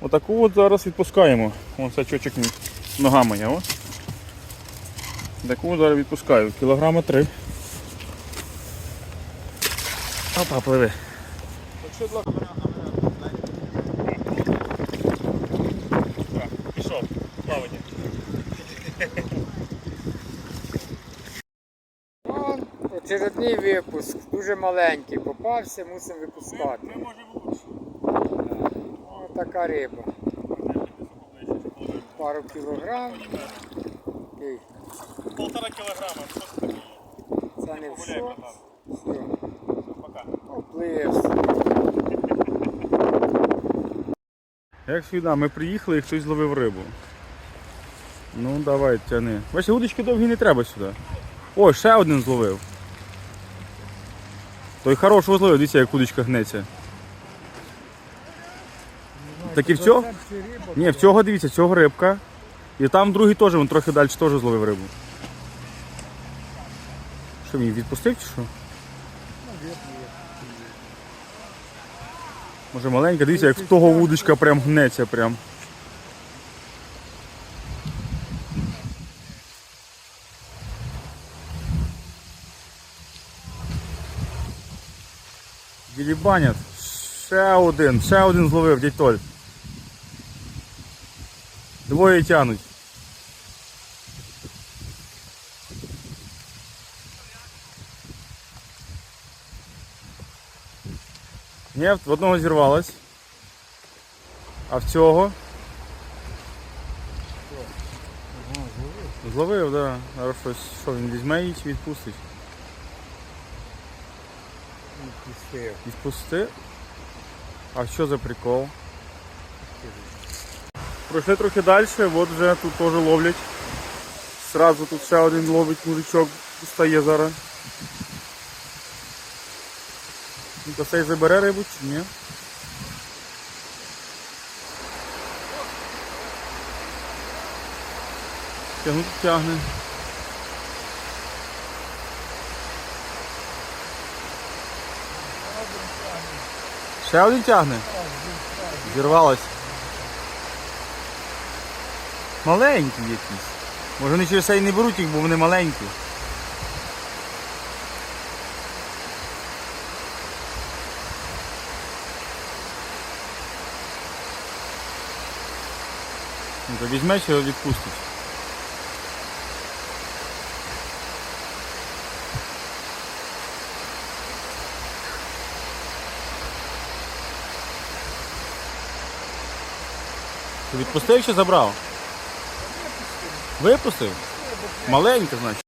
Отаку от зараз відпускаємо. Ось сачочок нога моя. О. Таку зараз відпускаю. Кілограма три. Опа, пливи. Пішов, плавання. Вон, очередний випуск, дуже маленький. Попався, мусимо випускати. Ми можемо лучше. Ось така риба. Пару кілограм. Полтора кілограма. Це не все. Все, Пока. оплив. Як завжди, ми приїхали і хтось зловив рибу. Ну давай, тяни. Бачите, удочки довгі не треба сюди. О, ще один зловив. Той хорошого зловив, дивіться, як удочка гнеться. Так і в цього? Ні, в цього дивіться, цього рибка. І там другий теж, він трохи далі теж зловив рибу. Що мені відпустив чи що? Може маленька, дивіться, як в того вудочка прям гнеться прям. Ділібанять. Ще один, ще один зловив, дядь Толь. Двоє тянуть. Ні, в одного зірвалось. А в цього? Зловив, так. Да. Щось, що він візьме її чи відпустить? Відпусти. А що за прикол? Пройшли трохи далі, от вже тут теж ловлять. Сразу тут ще один ловить мужичок, стає зараз. То цей забере рибу чи ні? Тягнути тягне. Ще один тягне? Зірвалось. Маленькі якісь. Може вони через це і не беруть їх, бо вони маленькі. Ну, то візьме чи його відпустить. Ти відпустив чи забрав? Випустив? Маленька, значить.